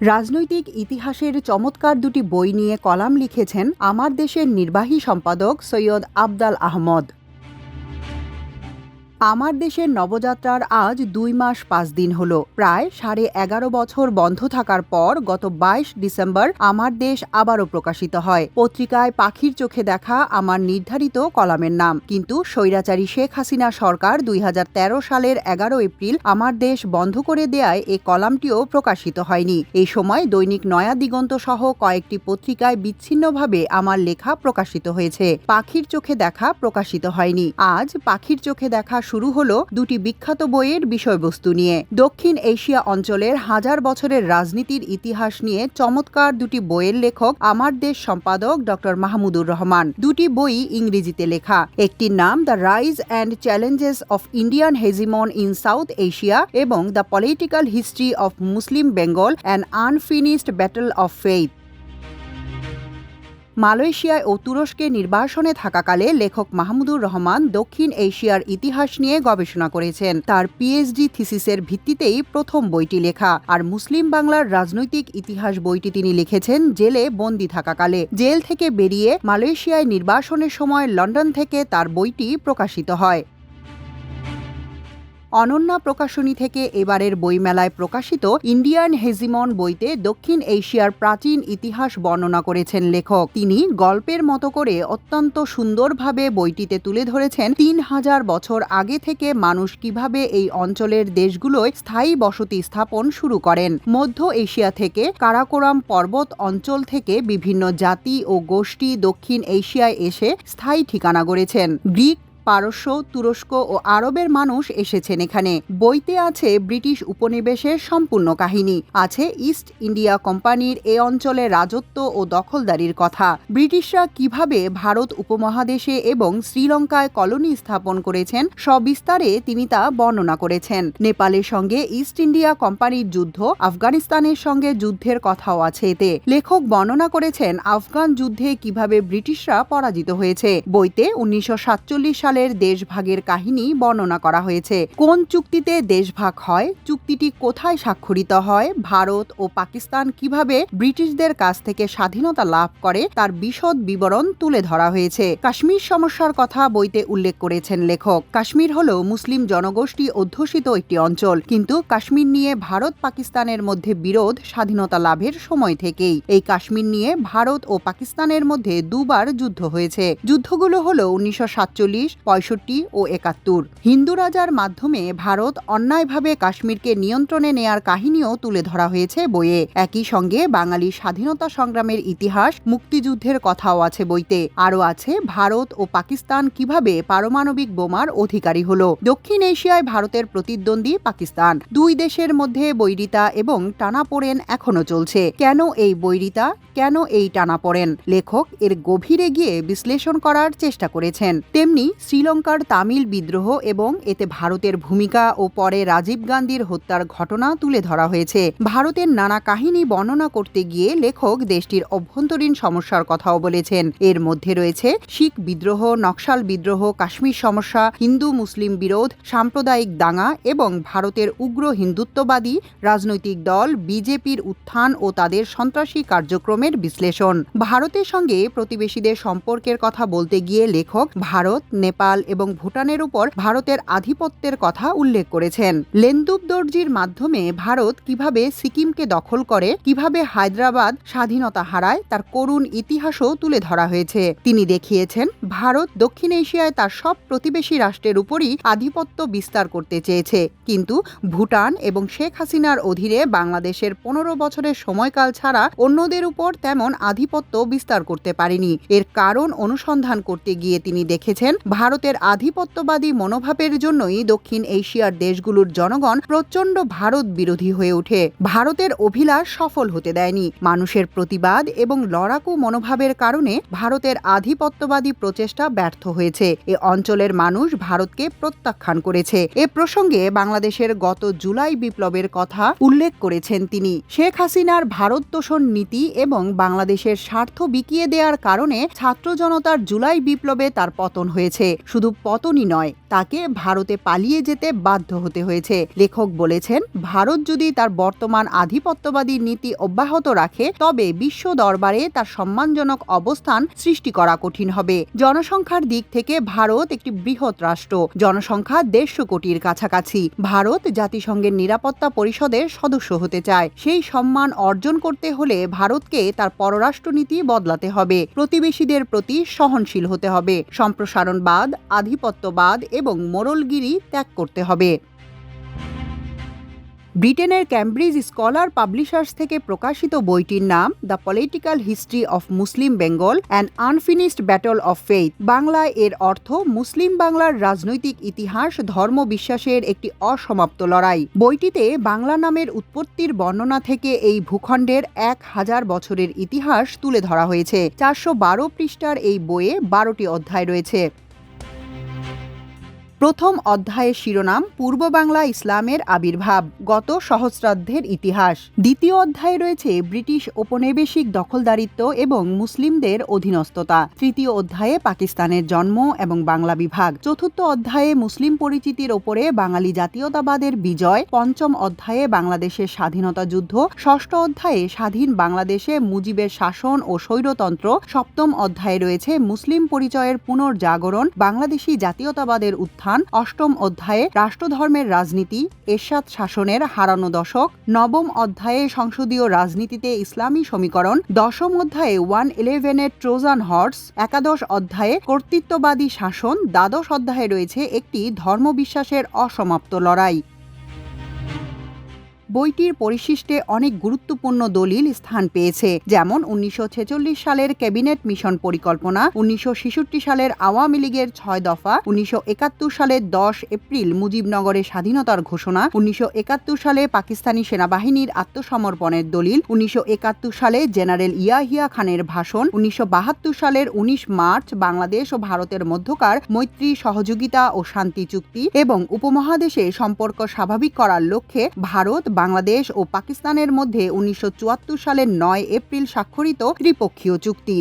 রাজনৈতিক ইতিহাসের চমৎকার দুটি বই নিয়ে কলাম লিখেছেন আমার দেশের নির্বাহী সম্পাদক সৈয়দ আবদাল আহমদ। আমার দেশের নবযাত্রার আজ দুই মাস পাঁচ দিন হলো। প্রায় সাড়ে এগারো বছর বন্ধ থাকার পর গত বাইশ ডিসেম্বর আমার দেশ আবারও প্রকাশিত হয়। পত্রিকায় পাখির চোখে দেখা আমার নির্ধারিত কলামের নাম। কিন্তু স্বৈরাচারী শেখ হাসিনা সরকার দুই হাজার তেরো সালের এগারো এপ্রিল আমার দেশ বন্ধ করে দেয়ায় এ কলামটিও প্রকাশিত হয়নি। এই সময় দৈনিক নয়া দিগন্ত সহ কয়েকটি পত্রিকায় বিচ্ছিন্নভাবে আমার লেখা প্রকাশিত হয়েছে। পাখির চোখে দেখা প্রকাশিত হয়নি। আজ পাখির চোখে দেখা শুরু হলো দুটি বিখ্যাত বইয়ের বিষয়বস্তু নিয়ে। দক্ষিণ এশিয়া অঞ্চলের হাজার বছরের রাজনীতির ইতিহাস নিয়ে চমৎকার দুটি বইয়ের লেখক আমার দেশ সম্পাদক ড. মাহমুদুর রহমান। দুটি বই ইংরেজিতে লেখা। একটির নাম the rise and challenges of Indian hegemon in South Asia এবং the political history of Muslim Bengal and unfinished battle of faith মালয়েশিয়ায় ও তুরস্কে নির্বাসনে থাকাকালে লেখক মাহমুদুর রহমান দক্ষিণ এশিয়ার ইতিহাস নিয়ে গবেষণা করেছেন। তার পিএইচডি থিসিসের ভিত্তিতেই প্রথম বইটি লেখা। আর মুসলিম বাংলার রাজনৈতিক ইতিহাস বইটি তিনি লিখেছেন জেলে বন্দি থাকাকালে। জেল থেকে বেরিয়ে মালয়েশিয়ায় নির্বাসনের সময় লন্ডন থেকে তার বইটি প্রকাশিত হয়। অনন্যা প্রকাশনী থেকে এবারের বইমেলায় প্রকাশিত ইন্ডিয়ান হেজিমন বইতে দক্ষিণ এশিয়ার প্রাচীন ইতিহাস বর্ণনা করেছেন লেখক। তিনি গল্পের মতো করে অত্যন্ত সুন্দরভাবে বইটিতে তুলে ধরেছেন তিন হাজার বছর আগে থেকে মানুষ কীভাবে এই অঞ্চলের দেশগুলোয় স্থায়ী বসতি স্থাপন শুরু করেন। মধ্য এশিয়া থেকে কারাকোরাম পর্বত অঞ্চল থেকে বিভিন্ন জাতি ও গোষ্ঠী দক্ষিণ এশিয়ায় এসে স্থায়ী ঠিকানা গড়েছেন। গ্রিক পারস্য, তুরস্ক ও আরবের মানুষ এসেছেন এখানে। বইতে আছে ব্রিটিশ উপনিবেশের সম্পূর্ণ কাহিনী। আছে ইস্ট ইন্ডিয়া কোম্পানির এ অঞ্চলে রাজত্ব ও দখলদারির কথা। ব্রিটিশরা কীভাবে ভারত উপমহাদেশে এবং শ্রীলঙ্কায় কলোনি স্থাপন করেছেন, সবিস্তারে তিনি তা বর্ণনা করেছেন। নেপালের সঙ্গে ইস্ট ইন্ডিয়া কোম্পানির যুদ্ধ, আফগানিস্তানের সঙ্গে যুদ্ধের কথাও আছে এতে। লেখক বর্ণনা করেছেন, আফগান যুদ্ধে কীভাবে ব্রিটিশরা পরাজিত হয়েছে। বইতে উনিশশো সাতচল্লিশ সালের দেশভাগের কাহিনী বর্ণনা করা হয়েছে। কোন চুক্তিতে দেশভাগ হয়? চুক্তিটি কোথায় স্বাক্ষরিত হয়? ভারত ও পাকিস্তান কীভাবে ব্রিটিশদের কাছ থেকে স্বাধীনতা লাভ করে, তার বিশদ বিবরণ তুলে ধরা হয়েছে। কাশ্মীর সমস্যার কথা বইতে উল্লেখ করেছেন লেখক। কাশ্মীর হল মুসলিম জনগোষ্ঠী অধ্যুষিত একটি অঞ্চল, কিন্তু কাশ্মীর নিয়ে ভারত পাকিস্তানের মধ্যে বিরোধ স্বাধীনতা লাভের সময় থেকেই। এই কাশ্মীর নিয়ে ভারত ও পাকিস্তানের মধ্যে দুবার যুদ্ধ হয়েছে। যুদ্ধগুলো হল উনিশশো পঁয়ষট্টি ও একাত্তর। হিন্দু রাজার মাধ্যমে ভারত অন্যায়ভাবে কাশ্মীরকে নিয়ন্ত্রণে নেয়ার কাহিনীও তুলে ধরা হয়েছে বইয়ে। একই সঙ্গে বাঙালি স্বাধীনতা সংগ্রামের ইতিহাস মুক্তিযুদ্ধের কথাও আছে বইতে। আরও আছে, ভারত ও পাকিস্তান কীভাবে পারমাণবিক বোমার অধিকারী হল? দক্ষিণ এশিয়ায় ভারতের প্রতিদ্বন্দ্বী পাকিস্তান। দুই দেশের মধ্যে বৈরিতা এবং টানাপোড়েন এখনও চলছে। কেন এই বৈরিতা? কেন এই টানাপোড়েন? লেখক এর গভীরে গিয়ে বিশ্লেষণ করার চেষ্টা করেছেন। তেমনি শ্রীলঙ্কার তামিল বিদ্রোহ এবং এতে ভারতের ভূমিকা ও পরে রাজীব গান্ধীর হত্যার ঘটনা তুলে ধরা হয়েছে। ভারতের নানা কাহিনী বর্ণনা করতে গিয়ে লেখক দেশটির অভ্যন্তরীণ সমস্যার কথাও বলেছেন। এর মধ্যে রয়েছে শিখ বিদ্রোহ, নকশাল বিদ্রোহ, কাশ্মীর সমস্যা, হিন্দু মুসলিম বিরোধ, সাম্প্রদায়িক দাঙ্গা এবং ভারতের উগ্র হিন্দুত্ববাদী রাজনৈতিক দল, বিজেপির উত্থান ও তাদের সন্ত্রাসী কার্যক্রমের বিশ্লেষণ। ভারতের সঙ্গে প্রতিবেশীদের সম্পর্কের কথা বলতে গিয়ে লেখক, ভারত, নেপাল এবং ভুটানের উপর ভারতের আধিপত্যের কথা উল্লেখ করেছেন। লেন্দুব দর্জির মাধ্যমে ভারত কীভাবে সিকিমকে দখল করে, কীভাবে হায়দ্রাবাদ স্বাধীনতা হারায়, তার করুণ ইতিহাসও তুলে ধরা হয়েছে। তিনি দেখিয়েছেন, ভারত দক্ষিণ এশিয়ায় তার সব প্রতিবেশী রাষ্ট্রের উপরই আধিপত্য বিস্তার করতে চেয়েছে। কিন্তু ভুটান এবং শেখ হাসিনার অধীনে বাংলাদেশের পনেরো বছরের সময়কাল ছাড়া অন্যদের উপর তেমন আধিপত্য বিস্তার করতে পারেনি। এর কারণ অনুসন্ধান করতে গিয়ে তিনি দেখেছেন ভারতের আধিপত্যবাদী মনোভাবের জন্যই দক্ষিণ এশিয়ার দেশগুলোর জনগণ প্রচণ্ড ভারত বিরোধী হয়ে ওঠে। ভারতের অভিলাষ সফল হতে দেয়নি। মানুষের প্রতিবাদ এবং লড়াকু মনোভাবের কারণে ভারতের আধিপত্যবাদী প্রচেষ্টা ব্যর্থ হয়েছে। এ অঞ্চলের মানুষ ভারতকে প্রত্যাখ্যান করেছে। এ প্রসঙ্গে বাংলাদেশের গত জুলাই বিপ্লবের কথা উল্লেখ করেছেন তিনি। শেখ হাসিনার ভারত তোষণ নীতি এবং বাংলাদেশের স্বার্থ বিকিয়ে দেওয়ার কারণে ছাত্র জনতার জুলাই বিপ্লবে তার পতন হয়েছে। শুধু পতনই নয়, তাকে ভারতে পালিয়ে যেতে বাধ্য হতে হয়েছে। লেখক বলেছেন, ভারত যদি তার বর্তমান আধিপত্যবাদী নীতি অব্যাহত রাখে, তবে বিশ্ব দরবারে তার সম্মানজনক অবস্থান সৃষ্টি করা কঠিন হবে। জনসংখ্যার দিক থেকে ভারত একটি বৃহৎ রাষ্ট্র, জনসংখ্যা দেড়শো কোটির কাছাকাছি। ভারত জাতিসংঘের নিরাপত্তা পরিষদের সদস্য হতে চায়। সেই সম্মান অর্জন করতে হলে ভারতকে তার পররাষ্ট্রনীতি বদলাতে হবে। প্রতিবেশীদের প্রতি সহনশীল হতে হবে। সম্প্রসারণবাদ আধিপত্যবাদ এবং মোরলগিরি ত্যাগ করতে হবে। ব্রিটেনের ক্যামব্রিজ স্কলার পাবলিশার্স থেকে প্রকাশিত বইটির নাম the political history of Muslim Bengal and unfinished battle of faith বাংলায় এর অর্থ মুসলিম বাংলার রাজনৈতিক ইতিহাস, ধর্ম বিশ্বাসের একটি অসমাপ্ত লড়াই। বইটিতে বাংলা নামের উৎপত্তির বর্ণনা থেকে এই ভূখণ্ডের এক হাজার বছরের ইতিহাস তুলে ধরা হয়েছে। চারশো বারো পৃষ্ঠার এই বইয়ে বারোটি অধ্যায় রয়েছে। প্রথম অধ্যায়ের শিরোনাম পূর্ব বাংলা ইসলামের আবির্ভাব, গত সহস্রাব্দের ইতিহাস। দ্বিতীয় অধ্যায়ে রয়েছে ব্রিটিশ ঔপনিবেশিক দখলদারিত্ব এবং মুসলিমদের অধীনস্থতা। তৃতীয় অধ্যায়ে পাকিস্তানের জন্ম এবং বাংলা বিভাগ। চতুর্থ অধ্যায়ে মুসলিম পরিচিতির ওপরে বাঙালি জাতীয়তাবাদের বিজয়। পঞ্চম অধ্যায়ে বাংলাদেশের স্বাধীনতা যুদ্ধ। ষষ্ঠ অধ্যায়ে স্বাধীন বাংলাদেশে মুজিবের শাসন ও স্বৈরতন্ত্র। সপ্তম অধ্যায়ে রয়েছে মুসলিম পরিচয়ের পুনর্জাগরণ। বাংলাদেশি জাতীয়তাবাদের উত্থান। স্থান অষ্টম অধ্যায়ে রাষ্ট্রধর্মের রাজনীতি, এরশাদ শাসনের হারানো দশক, নবম অধ্যায়ে সংসদীয় রাজনীতিতে ইসলামী সমীকরণ, দশম অধ্যায়ে ওয়ান ইলেভেনের ট্রোজান হর্স, একাদশ অধ্যায়ে কর্তৃত্ববাদী শাসন, দ্বাদশ অধ্যায়ে রয়েছে একটি ধর্মবিশ্বাসের অসমাপ্ত লড়াই। বইটির পরিশিষ্টে অনেক গুরুত্বপূর্ণ দলিল স্থান পেয়েছে, যেমন উনিশশো ছেচল্লিশ সালের ক্যাবিনেট মিশন পরিকল্পনা, উনিশশো সালের আওয়ামী লীগের ছয় দফা, উনিশশো একাত্তর সালের দশ এপ্রিল মুজিবনগরের স্বাধীনতার ঘোষণা, উনিশশো একাত্তর সালে পাকিস্তানি সেনাবাহিনীর আত্মসমর্পণের দলিল, উনিশশো একাত্তর সালে জেনারেল ইয়াহিয়া খানের ভাষণ, উনিশশো বাহাত্তর সালের ১৯ মার্চ বাংলাদেশ ও ভারতের মধ্যকার মৈত্রী সহযোগিতা ও শান্তি চুক্তি এবং উপমহাদেশে সম্পর্ক স্বাভাবিক করার লক্ষ্যে ভারত বাংলাদেশ ও পাকিস্তানের মধ্যে উনিশশো চুয়াত্তর সালের নয় এপ্রিল স্বাক্ষরিত ত্রিপক্ষীয় চুক্তি।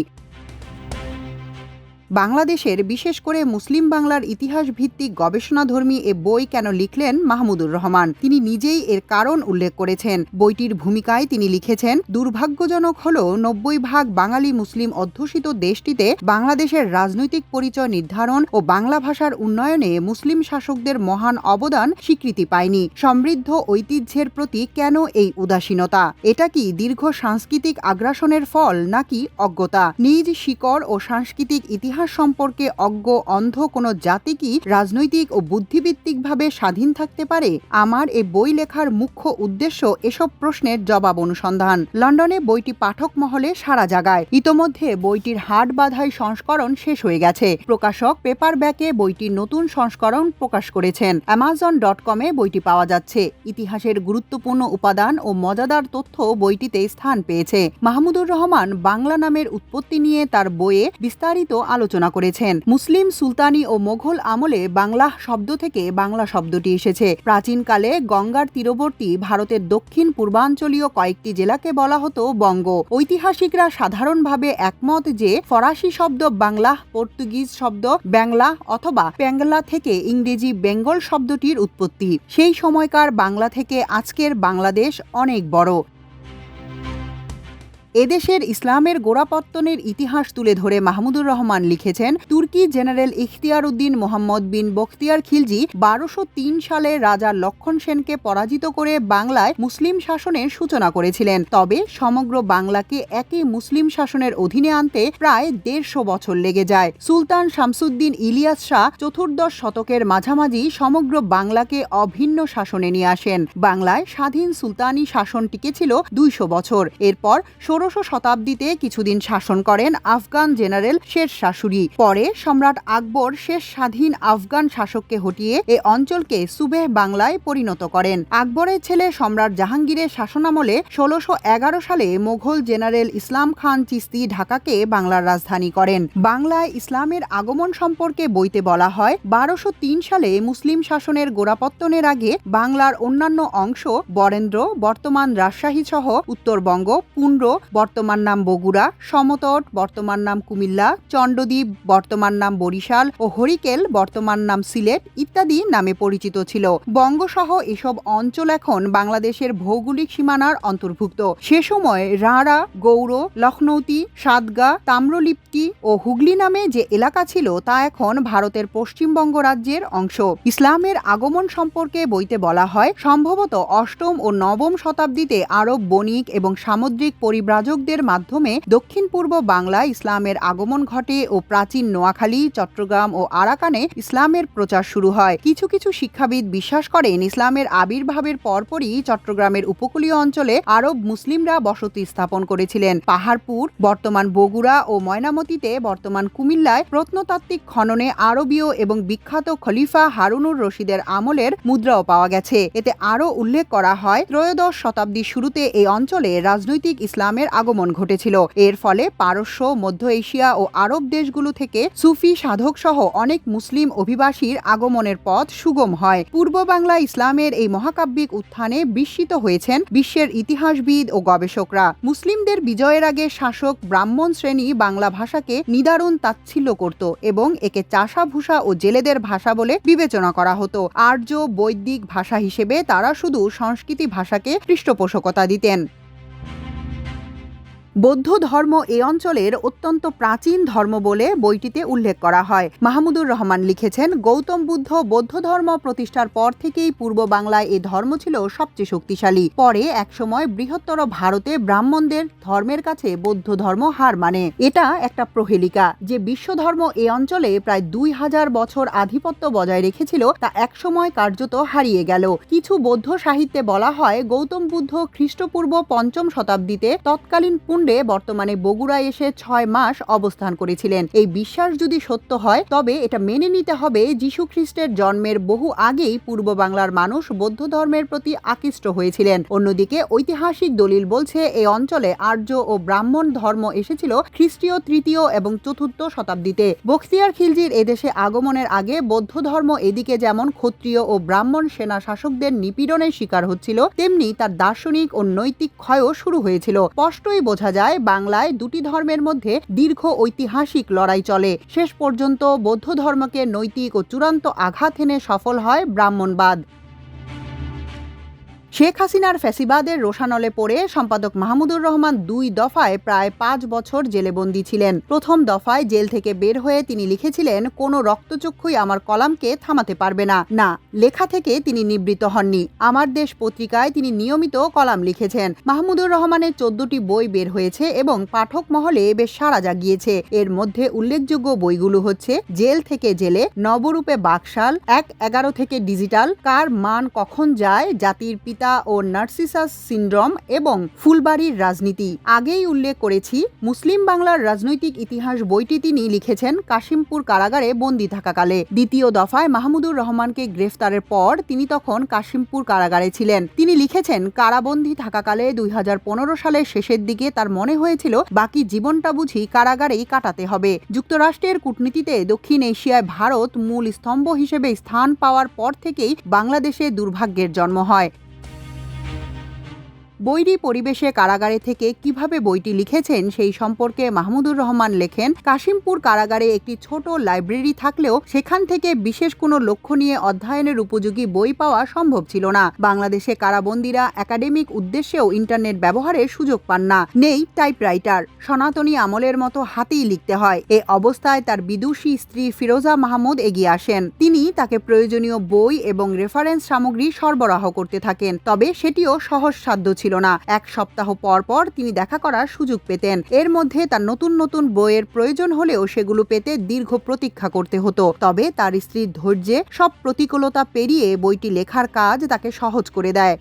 বাংলাদেশের, বিশেষ করে মুসলিম বাংলার ইতিহাস ভিত্তিক গবেষণাধর্মী এ বই কেন লিখলেন মাহমুদুর রহমান? তিনি নিজেই এর কারণ উল্লেখ করেছেন। বইটির ভূমিকায় তিনি লিখেছেন, দুর্ভাগ্যজনক হল নব্বই ভাগ বাঙালি মুসলিম অধ্যুষিত দেশটিতে বাংলাদেশের রাজনৈতিক পরিচয় নির্ধারণ ও বাংলা ভাষার উন্নয়নে মুসলিম শাসকদের মহান অবদান স্বীকৃতি পায়নি। সমৃদ্ধ ঐতিহ্যের প্রতি কেন এই উদাসীনতা? এটা কি দীর্ঘ সাংস্কৃতিক আগ্রাসনের ফল নাকি অজ্ঞতা? নিজ শিকড় ও সাংস্কৃতিক ইতিহাস ইতিহাস সম্পর্কে অজ্ঞ, অন্ধ কোনো জাতি কি রাজনৈতিক ও বুদ্ধিভিত্তিকভাবে স্বাধীন থাকতে পারে? আমার এ বই লেখার মুখ্য উদ্দেশ্য এসব প্রশ্নের জবাব অনুসন্ধান। লন্ডনে বইটি পাঠক মহলে সারা জাগায়। ইতোমধ্যে বইটির হাট বাধাই সংস্করণ শেষ হয়ে গেছে। প্রকাশক পেপার ব্যাকে বইটির নতুন সংস্করণ প্রকাশ করেছেন। অ্যামাজন ডট কমে বইটি পাওয়া যাচ্ছে। ইতিহাসের গুরুত্বপূর্ণ উপাদান ও মজাদার তথ্য বইটিতে স্থান পেয়েছে। মাহমুদুর রহমান বাংলা নামের উৎপত্তি নিয়ে তার বইয়ে বিস্তারিত আলোচনা আলোচনা করেছেন। মুসলিম সুলতানি ও মোঘল আমলে বাংলা শব্দ থেকে বাংলা শব্দটি এসেছে। প্রাচীনকালে গঙ্গার তীরবর্তী ভারতের দক্ষিণ পূর্বাঞ্চলীয় কয়েকটি জেলাকে বলা হতো বঙ্গ। ঐতিহাসিকরা সাধারণভাবে একমত যে ফরাসি শব্দ বাংলা, পর্তুগিজ শব্দ ব্যাংলা অথবা প্যাংলা থেকে ইংরেজি বেঙ্গল শব্দটির উৎপত্তি। সেই সময়কার বাংলা থেকে আজকের বাংলাদেশ অনেক বড়। এদেশের ইসলামের গোড়াপত্তনের ইতিহাস তুলে ধরে মাহমুদুর রহমান লিখেছেন, তুর্কি জেনারেল ইখতিয়ার উদ্দিন মোহাম্মদ বিন বখতিয়ার খিলজি বারোশো সালে রাজা লক্ষণ সেনকে পরাজিত করে বাংলায় মুসলিম শাসনের সূচনা করেছিলেন। তবে সমগ্র বাংলাকে একই মুসলিম শাসনের অধীনে আনতে প্রায় দেড়শো বছর লেগে যায়। সুলতান শামসুদ্দিন ইলিয়াস শাহ চতুর্দশ শতকের মাঝামাঝি সমগ্র বাংলাকে অভিন্ন শাসনে নিয়ে আসেন। বাংলায় স্বাধীন সুলতানি শাসন টিকেছিল দুইশো বছর। এরপর ষোড়শ শতাব্দীতে কিছুদিন শাসন করেন আফগান জেনারেল শের শাশুড়ি। পরে সম্রাট আকবর শেষ স্বাধীন আফগান শাসককে হটিয়ে এ অঞ্চলকে সুবেহ বাংলায় পরিণত করেন। আকবরের ছেলে সম্রাট জাহাঙ্গীরের শাসনামলে ষোলোশো এগারো সালে মোঘল জেনারেল ইসলাম খান চিস্তি ঢাকাকে বাংলার রাজধানী করেন। বাংলায় ইসলামের আগমন সম্পর্কে বইতে বলা হয়, বারোশো সালে মুসলিম শাসনের গোড়াপত্তনের আগে বাংলার অন্যান্য অংশ বরেন্দ্র, বর্তমান রাজশাহী সহ উত্তরবঙ্গ পুন্ড্র বর্তমান নাম বগুড়া, সমতট বর্তমান নাম কুমিল্লা, চণ্ডদ্বীপ বর্তমান নাম বরিশাল ও হরিকেল বর্তমান নাম সিলেট ইত্যাদি নামে পরিচিত ছিল। বঙ্গসহ এসব অঞ্চল এখন বাংলাদেশের ভৌগোলিক সীমানার অন্তর্ভুক্ত। সে সময় রাঁড়া গৌর লখনৌতি সাদগা তাম্রলিপ্তি ও হুগলি নামে যে এলাকা ছিল তা এখন ভারতের পশ্চিমবঙ্গ রাজ্যের অংশ। ইসলামের আগমন সম্পর্কে বইতে বলা হয়, সম্ভবত অষ্টম ও নবম শতাব্দীতে আরব বণিক এবং সামুদ্রিক পরিব্রাজকদের মাধ্যমে দক্ষিণ পূর্ব বাংলায় ইসলামের আগমন ঘটে ও প্রাচীন নোয়াখালী, চট্টগ্রাম ও আরাকানে ইসলামের প্রচার শুরু হয়। কিছু কিছু শিক্ষাবিদ বিশ্বাস করেন, ইসলামের আবির্ভাবের পরপরই চট্টগ্রামের উপকূলীয় অঞ্চলে আরব মুসলিমরা বসতি স্থাপন করেছিলেন। পাহাড়পুর, বর্তমান বগুড়া ও ময়নামতিতে বর্তমান কুমিল্লায় প্রত্নতাত্ত্বিক খননে আরবীয় এবং বিখ্যাত খলিফা হারুনুর রশিদের আমলের মুদ্রাও পাওয়া গেছে। এতে আরও উল্লেখ করা হয়, ত্রয়োদশ শতাব্দীর শুরুতে এই অঞ্চলে রাজনৈতিক ইসলামের আগমন ঘটেছিল। এর ফলে পারস্য, মধ্য এশিয়া ও আরব দেশগুলো থেকে সুফি সাধক সহ অনেক মুসলিম অভিবাসীর আগমনের পথ সুগম হয়। পূর্ব বাংলা ইসলামের এই মহাকাব্যিক উত্থানে বিস্মিত হয়েছেন বিশ্বের ইতিহাসবিদ ও গবেষকরা। মুসলিমদের বিজয়ের আগে শাসক ব্রাহ্মণ শ্রেণি বাংলা ভাষাকে নিদারুণ তাচ্ছিল্য করত এবং একে চাষাভূষা ও জেলেদের ভাষা বলে বিবেচনা করা হতো। আর্য বৈদিক ভাষা হিসেবে তারা শুধু সংস্কৃতি ভাষাকে পৃষ্ঠপোষকতা দিতেন। বৌদ্ধ ধর্ম এ অঞ্চলের অত্যন্ত প্রাচীন ধর্ম বলে বইটিতে উল্লেখ করা হয়। মাহমুদুর রহমান লিখেছেন, গৌতম বুদ্ধ বৌদ্ধ ধর্ম প্রতিষ্ঠার পর থেকেই পূর্ব বাংলায় এ ধর্ম ছিল সবচেয়ে শক্তিশালী। পরে একসময় বৃহত্তর ভারতে ব্রাহ্মণদের ধর্মের কাছে বৌদ্ধ ধর্ম হার মানে। এটা একটা প্রহেলিকা। যে বিশ্ব ধর্ম এ অঞ্চলে প্রায় দুই হাজার বছর আধিপত্য বজায় রেখেছিল, তা একসময় কার্যত হারিয়ে গেল। কিছু বৌদ্ধ সাহিত্যে বলা হয়, গৌতম বুদ্ধ খ্রিস্টপূর্ব পঞ্চম শতাব্দীতে তৎকালীন পুণ্ডে বর্তমানে বগুড়ায় এসে ছয় মাস অবস্থান করেছিলেন। এই বিশ্বাস যদি সত্য হয়, তবে এটা মেনে নিতে হবে যীশু খ্রিস্টের জন্মের বহু আগেই পূর্ব বাংলার মানুষ বৌদ্ধ ধর্মের প্রতি আকৃষ্ট হয়েছিলেন। অন্যদিকে ঐতিহাসিক দলিল বলছে, এই অঞ্চলে আর্য ও ব্রাহ্মণ ধর্ম এসেছিল খ্রিস্টীয় তৃতীয় এবং চতুর্থ শতাব্দীতে। বখতিয়ার খিলজির এদেশে আগমনের আগে বৌদ্ধ ধর্ম এদিকে যেমন ক্ষত্রিয় ও ব্রাহ্মণ সেনা শাসকদের নিপীড়নের শিকার হচ্ছিল, তেমনি তার দার্শনিক ও নৈতিক ক্ষয়ও শুরু হয়েছিল। স্পষ্টই বোঝা যায়, বাংলায় দুটি ধর্মের মধ্যে দীর্ঘ ঐতিহাসিক লড়াই চলে। শেষ পর্যন্ত বৌদ্ধ ধর্মকে নৈতিক ও চূড়ান্ত আঘাত এনে সফল হয় ব্রাহ্মণবাদ। শেখ হাসিনার ফ্যাসিবাদের রোশানলে পড়ে সম্পাদক মাহমুদুর রহমান দুই দফায় প্রায় পাঁচ বছর জেলেবন্দি ছিলেন। প্রথম দফায় জেল থেকে বের হয়ে তিনি লিখেছিলেন, কোনো রক্তচক্ষুই আমার কলামকে থামাতে পারবে না। না, লেখা থেকে তিনি নিবৃত হননি। আমার দেশ পত্রিকায় তিনি নিয়মিত কলাম লিখেছেন। মাহমুদুর রহমানের চোদ্দটি বই বের হয়েছে এবং পাঠক মহলে বেশ সাড়া জাগিয়েছে। এর মধ্যে উল্লেখযোগ্য বইগুলো হচ্ছে, জেল থেকে জেলে, নবরূপে বাকশাল, এক এগারো থেকে ডিজিটাল, কার মান কখন যায়, জাতির পিতা ও নার্সিসাস সিন্ড্রম এবং ফুলবাড়ির রাজনীতি। আগেই উল্লেখ করেছি, মুসলিম বাংলার রাজনৈতিক ইতিহাস বইটি তিনি লিখেছেন কাশিমপুর কারাগারে বন্দি থাকাকালে। দ্বিতীয় দফায় মাহমুদুর রহমানকে গ্রেফতারের পর তিনি তখন কাশিমপুর কারাগারে ছিলেন। তিনি লিখেছেন, কারাবন্দী থাকাকালে দুই হাজার পনেরো সালের শেষের দিকে তার মনে হয়েছিল, বাকি জীবনটা বুঝি কারাগারেই কাটাতে হবে। যুক্তরাষ্ট্রের কূটনীতিতে দক্ষিণ এশিয়ায় ভারত মূল স্তম্ভ হিসেবে স্থান পাওয়ার পর থেকেই বাংলাদেশে দুর্ভাগ্যের জন্ম হয়। বৈরী পরিবেশে কারাগারে থেকে কীভাবে বইটি লিখেছেন সেই সম্পর্কে মাহমুদুর রহমান লেখেন, কাশিমপুর কারাগারে একটি ছোট লাইব্রেরি থাকলেও সেখান থেকে বিশেষ কোনো লক্ষ্য নিয়ে অধ্যয়নের উপযোগী বই পাওয়া সম্ভব ছিল না। বাংলাদেশে কারাবন্দীরা একাডেমিক উদ্দেশ্যেও ইন্টারনেট ব্যবহারের সুযোগ পান না। নেই টাইপরাইটার। সনাতনী আমলের মতো হাতেই লিখতে হয়। এ অবস্থায় তার বিদুষী স্ত্রী ফিরোজা মাহমুদ এগিয়ে আসেন। তিনি তাকে প্রয়োজনীয় বই এবং রেফারেন্স সামগ্রী সরবরাহ করতে থাকেন, তবে সেটিও সহজসাধ্য ছিল ছিল না। এক সপ্তাহ পর পর তিনি দেখা করার সুযোগ পেতেন। এর মধ্যে তার নতুন নতুন বইয়ের প্রয়োজন হলেও সেগুলো পেতে দীর্ঘ প্রতীক্ষা করতে হতো। তবে তার স্ত্রীর ধৈর্যে সব প্রতিকূলতা পেরিয়ে বইটি লেখার কাজ তাকে সহজ করে দেয়।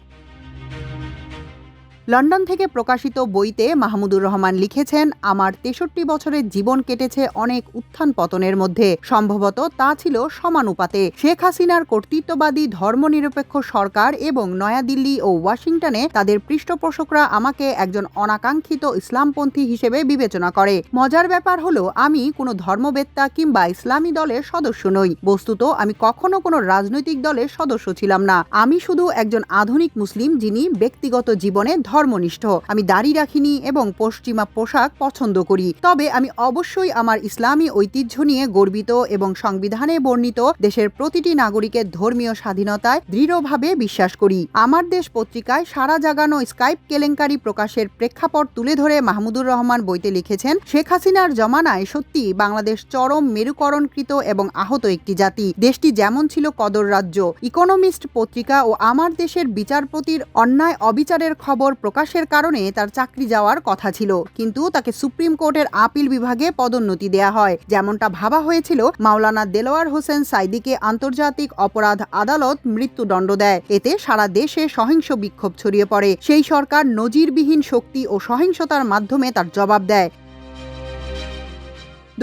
লন্ডন থেকে প্রকাশিত বইতে মাহমুদুর রহমান লিখেছেন, আমার তেষট্টি বছরের জীবন কেটেছে অনেক উত্থান পতনের মধ্যে। সম্ভবত তা ছিল সমানুপাতে। শেখ হাসিনার কর্তৃত্ববাদী ধর্মনিরপেক্ষ সরকার এবং নয়াদিল্লি ও ওয়াশিংটনে তাদের পৃষ্ঠপোষকরা আমাকে একজন অনাকাঙ্ক্ষিত ইসলামপন্থী হিসেবে বিবেচনা করে। মজার ব্যাপার হলো, আমি কোনো ধর্মবেত্তা কিংবা ইসলামী দলের সদস্য নই। বস্তুত, আমি কখনো কোনো রাজনৈতিক দলের সদস্য ছিলাম না। আমি শুধু একজন আধুনিক মুসলিম যিনি ব্যক্তিগত জীবনে ধর্ম ধর্মনিষ্ঠ। আমি দাড়ি রাখিনি এবং পশ্চিমা পোশাক পছন্দ করি। তবে আমি অবশ্যই আমার ইসলামী ঐতিহ্য নিয়ে গর্বিত এবং সংবিধানে বর্ণিত দেশের প্রতিটি নাগরিকের ধর্মীয় স্বাধীনতায় দৃঢ়ভাবে বিশ্বাস করি। আমার দেশ পত্রিকায় সারা জাগানো স্কাইপ কেলেঙ্কারি প্রকাশের প্রেক্ষাপট তুলে ধরে মাহমুদুর রহমান বইতে লিখেছেন, শেখ হাসিনার জমানায় সত্যি বাংলাদেশ চরম মেরুকরণকৃত এবং আহত একটি জাতি। দেশটি যেমন ছিল কদর রাজ্য। ইকোনমিস্ট পত্রিকা ও আমার দেশের বিচারপতির অন্যায় অবিচারের খবর প্রকাশের কারণে তার চাকরি যাওয়ার কথা ছিল। কিন্তু তাকে সুপ্রিম কোর্টের আপিল বিভাগে পদোন্নতি দেয়া হয়। যেমনটা ভাবা হয়েছিল, মাওলানা দেলোয়ার হোসেন সাইদিকে আন্তর্জাতিক অপরাধ আদালত মৃত্যুদণ্ড দেয়। এতে সারা দেশে সহিংস বিক্ষোভ ছড়িয়ে পড়ে। সেই সরকার নজিরবিহীন শক্তি ও সহিংসতার মাধ্যমে তার জবাব দেয়।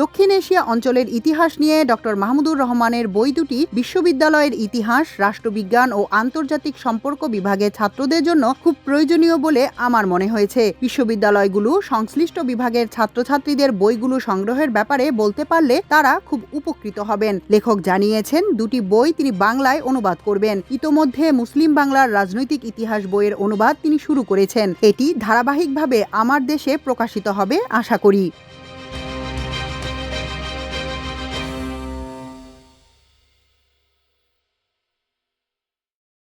দক্ষিণ এশিয়া অঞ্চলের ইতিহাস নিয়ে ডক্টর মাহমুদুর রহমানের বই দুটি বিশ্ববিদ্যালয়ের ইতিহাস, রাষ্ট্রবিজ্ঞান ও আন্তর্জাতিক সম্পর্ক বিভাগের ছাত্রদের জন্য খুব প্রয়োজনীয় বলে আমার মনে হয়েছে। বিশ্ববিদ্যালয়গুলো সংশ্লিষ্ট বিভাগের ছাত্রছাত্রীদের বইগুলো সংগ্রহের ব্যাপারে বলতে পারলে তারা খুব উপকৃত হবেন। লেখক জানিয়েছেন, দুটি বই তিনি বাংলায় অনুবাদ করবেন। ইতোমধ্যে মুসলিম বাংলার রাজনৈতিক ইতিহাস বইয়ের অনুবাদ তিনি শুরু করেছেন। এটি ধারাবাহিকভাবে আমার দেশে প্রকাশিত হবে, আশা করি।